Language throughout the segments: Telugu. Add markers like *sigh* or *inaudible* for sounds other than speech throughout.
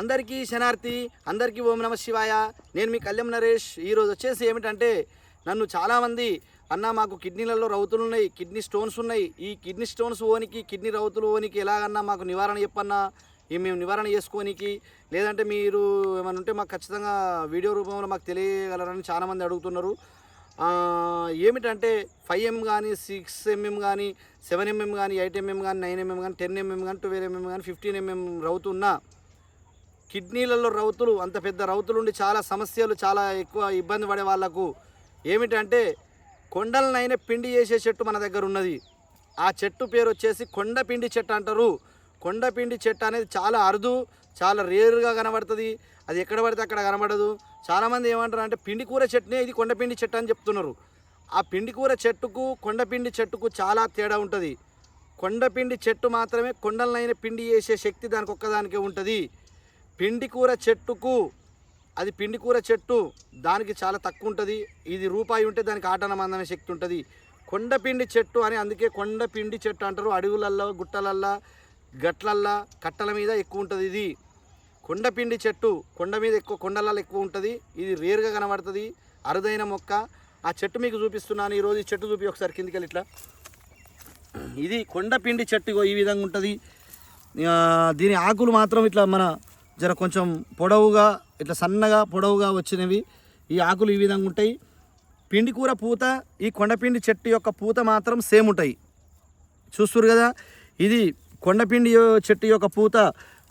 అందరికీ శనార్థి అందరికీ ఓం నమ శివాయ. నేను మీ కళ్యాణ్ నరేష్. ఈరోజు వచ్చేసి ఏమిటంటే నన్ను చాలామంది అన్న మాకు కిడ్నీలలో రౌతులు ఉన్నాయి కిడ్నీ స్టోన్స్ ఉన్నాయి. ఈ కిడ్నీ స్టోన్స్ ఓనికి కిడ్నీ రౌతులు ఓనికి ఎలాగన్నా మాకు నివారణ చెప్పన్నా. ఈ మేము నివారణ చేసుకోనికి. లేదంటే మీరు ఏమైనా ఉంటే మాకు ఖచ్చితంగా వీడియో రూపంలో మాకు తెలియగలరని చాలామంది అడుగుతున్నారు. ఏమిటంటే ఫైవ్ ఎం కానీ సిక్స్ ఎంఎం కానీ సెవెన్ ఎంఎం కానీ ఎయిట్ ఎంఎం కానీ నైన్ ఎంఎం కానీ టెన్ ఎంఎం కానీ ట్వెల్వ్ ఎంఎం కానీ ఫిఫ్టీన్ ఎంఎం రౌతున్నా కిడ్నీలలో రౌతులు అంత పెద్ద రౌతులు ఉండి చాలా సమస్యలు చాలా ఎక్కువ ఇబ్బంది పడే వాళ్ళకు ఏమిటంటే కొండలనైనా పిండి చేసే చెట్టు మన దగ్గర ఉన్నది. ఆ చెట్టు పేరు వచ్చేసి కొండపిండి చెట్టు అంటారు. కొండపిండి చెట్టు అనేది చాలా అరుదు చాలా రేరుగా కనబడుతుంది. అది ఎక్కడ పడితే అక్కడ కనబడదు. చాలామంది ఏమంటారు అంటే పిండి కూర చెట్టునే ఇది కొండపిండి చెట్టు అని చెప్తున్నారు. ఆ పిండి కూర చెట్టుకు కొండపిండి చెట్టుకు చాలా తేడా ఉంటుంది. కొండపిండి చెట్టు మాత్రమే కొండలనైన పిండి చేసే శక్తి దానికి ఒక్కదానికే ఉంటుంది. పిండి కూర చెట్టుకు అది పిండి కూర చెట్టు దానికి చాలా తక్కువ ఉంటుంది. ఇది రూపాయి ఉంటే దానికి ఆటనమందమే శక్తి ఉంటుంది. కొండపిండి చెట్టు అని అందుకే కొండపిండి చెట్టు అంటారు. అడవులల్లో గుట్టలల్లో గట్లల్లో కట్టల మీద ఎక్కువ ఉంటుంది ఇది. కొండపిండి చెట్టు కొండ మీద ఎక్కువ కొండలలో ఎక్కువ ఉంటుంది. ఇది రేరుగా కనబడుతుంది. అరుదైన మొక్క. ఆ చెట్టు మీకు చూపిస్తున్నాను. ఈరోజు ఈ చెట్టు చూపి ఒకసారి కిందికి వెళ్ళి ఇట్లా. ఇది కొండపిండి చెట్టు ఈ విధంగా ఉంటుంది. దీని ఆకులు మాత్రం ఇట్లా మన జర కొంచెం పొడవుగా ఇట్లా సన్నగా పొడవుగా వచ్చినవి. ఈ ఆకులు ఈ విధంగా ఉంటాయి. పిండి కూర పూత ఈ కొండపిండి చెట్టు యొక్క పూత మాత్రం సేమ్ ఉంటాయి. చూస్తురు కదా? ఇది కొండపిండి చెట్టు యొక్క పూత.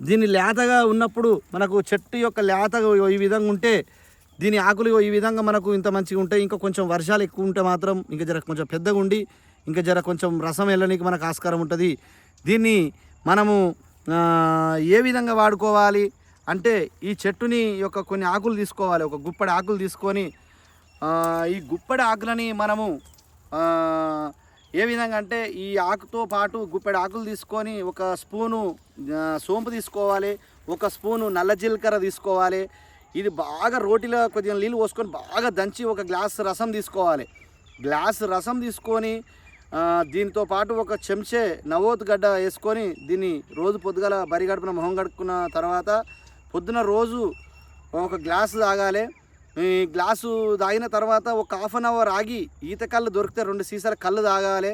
దీని లేతగా ఉన్నప్పుడు మనకు చెట్టు యొక్క లేతగా ఈ విధంగా ఉంటే దీని ఆకులు ఈ విధంగా మనకు ఇంత మంచిగా ఉంటాయి. ఇంకా కొంచెం వర్షాలు ఎక్కువ ఉంటే మాత్రం ఇంకా జర కొంచెం పెద్దగా ఉండి ఇంకా జర కొంచెం రసం వెళ్ళడానికి మనకు ఆస్కారం ఉంటుంది. దీన్ని మనము ఏ విధంగా వాడుకోవాలి? అంటే ఈ చెట్టుని యొక్క కొన్ని ఆకులు తీసుకోవాలి. ఒక గుప్పడి ఆకులు తీసుకొని ఈ గుప్పడి ఆకులని మనము ఏ విధంగా అంటే ఈ ఆకుతో పాటు గుప్పెడు ఆకులు తీసుకొని ఒక స్పూను సోంపు తీసుకోవాలి. ఒక స్పూను నల్ల జీలకర్ర తీసుకోవాలి. ఇది బాగా రోటిలో కొద్దిగా నీళ్ళు పోసుకొని బాగా దంచి ఒక గ్లాస్ రసం తీసుకోవాలి. గ్లాస్ రసం తీసుకొని దీంతో పాటు ఒక చెంచే నవోత్ గడ్డ వేసుకొని దీన్ని రోజు పొద్దుగల బరిగడుపున మొహం కడుక్కున్న తర్వాత పొద్దున రోజు ఒక గ్లాసు తాగాలి. ఈ గ్లాసు తాగిన తర్వాత ఒక హాఫ్ అన్ అవర్ ఆగి ఈత కళ్ళు దొరికితే రెండు సీసాల కళ్ళు తాగాలి.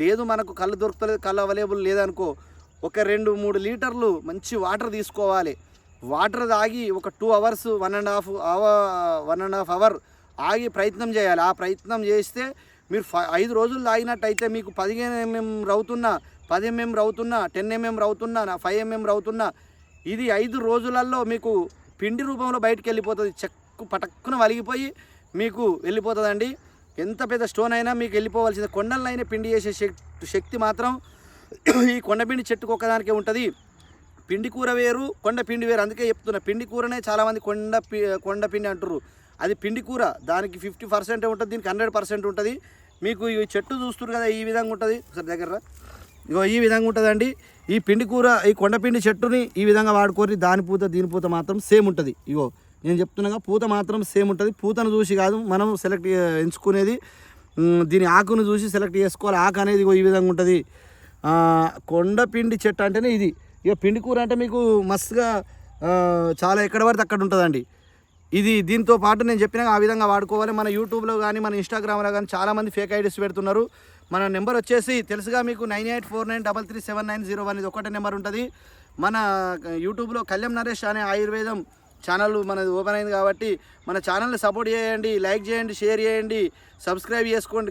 లేదు మనకు కళ్ళు దొరుకుతలేదు కళ్ళు అవైలబుల్ లేదనుకో ఒక రెండు మూడు లీటర్లు మంచి వాటర్ తీసుకోవాలి. వాటర్ తాగి ఒక two hours one and half hour one and half hour ఆగి ప్రయత్నం చేయాలి. ఆ ప్రయత్నం చేస్తే మీరు ఫై ఐదు రోజులు తాగినట్టయితే మీకు పదిహేను ఎంఎం రవుతున్నా పది ఎంఎం రవుతున్నా టెన్ ఎంఎం రవుతున్నా ఫైవ్ ఎంఎం రవుతున్నా ఇది ఐదు రోజులలో మీకు పిండి రూపంలో బయటకు వెళ్ళిపోతుంది. చెక్కు పటక్కున వలిగిపోయి మీకు వెళ్ళిపోతుందండి. ఎంత పెద్ద స్టోన్ అయినా మీకు వెళ్ళిపోవాల్సింది. కొండలైనా పిండి చేసే శక్తి శక్తి మాత్రం *clears throat* ఈ కొండపిండి చెట్టుకు ఒక్కదానికే ఉంటుంది. పిండి కూర వేరు కొండ పిండి వేరు. అందుకే చెప్తున్నా పిండి కూరనే చాలామంది కొండ పి కొండ పిండి అంటారు అది పిండి కూర దానికి ఫిఫ్టీ పర్సెంట్ ఉంటుంది దీనికి హండ్రెడ్ పర్సెంట్ ఉంటుంది. మీకు ఈ చెట్టు చూస్తున్నారు కదా ఈ విధంగా ఉంటుంది. ఒకసారి దగ్గర ఇగో ఈ విధంగా ఉంటుందండి. ఈ పిండి కూర ఈ కొండపిండి చెట్టుని ఈ విధంగా వాడుకోరి దాని పూత దీని పూత మాత్రం సేమ్ ఉంటుంది. ఇగో నేను చెప్తున్నాగా పూత మాత్రం సేమ్ ఉంటుంది. పూతను చూసి కాదు మనం సెలెక్ట్ ఎంచుకునేది దీని ఆకును చూసి సెలెక్ట్ చేసుకోవాలి. ఆకు అనేది ఇగో ఈ విధంగా ఉంటుంది. కొండపిండి చెట్టు అంటేనే ఇది. ఇక పిండి కూర అంటే మీకు మస్తుగా చాలా ఎక్కడ పడితే అక్కడ ఉంటుందండి. ఇది దీంతో పాటు నేను చెప్పిన ఆ విధంగా వాడుకోవాలి. మన యూట్యూబ్లో కానీ మన ఇన్స్టాగ్రామ్లో కానీ చాలామంది ఫేక్ ఐడీస్ పెడుతున్నారు. మన నెంబర్ వచ్చేసి తెలుసుగా మీకు nine eight four nine double three seven nine zero one ఇది ఒకటే నెంబర్ ఉంటుంది. మన యూట్యూబ్లో కళ్యాణ్ నరేష్ అనే ఆయుర్వేదం ఛానల్ మనది ఓపెన్ అయింది కాబట్టి మన ఛానల్ని సపోర్ట్ చేయండి లైక్ చేయండి షేర్ చేయండి సబ్స్క్రైబ్ చేసుకోండి.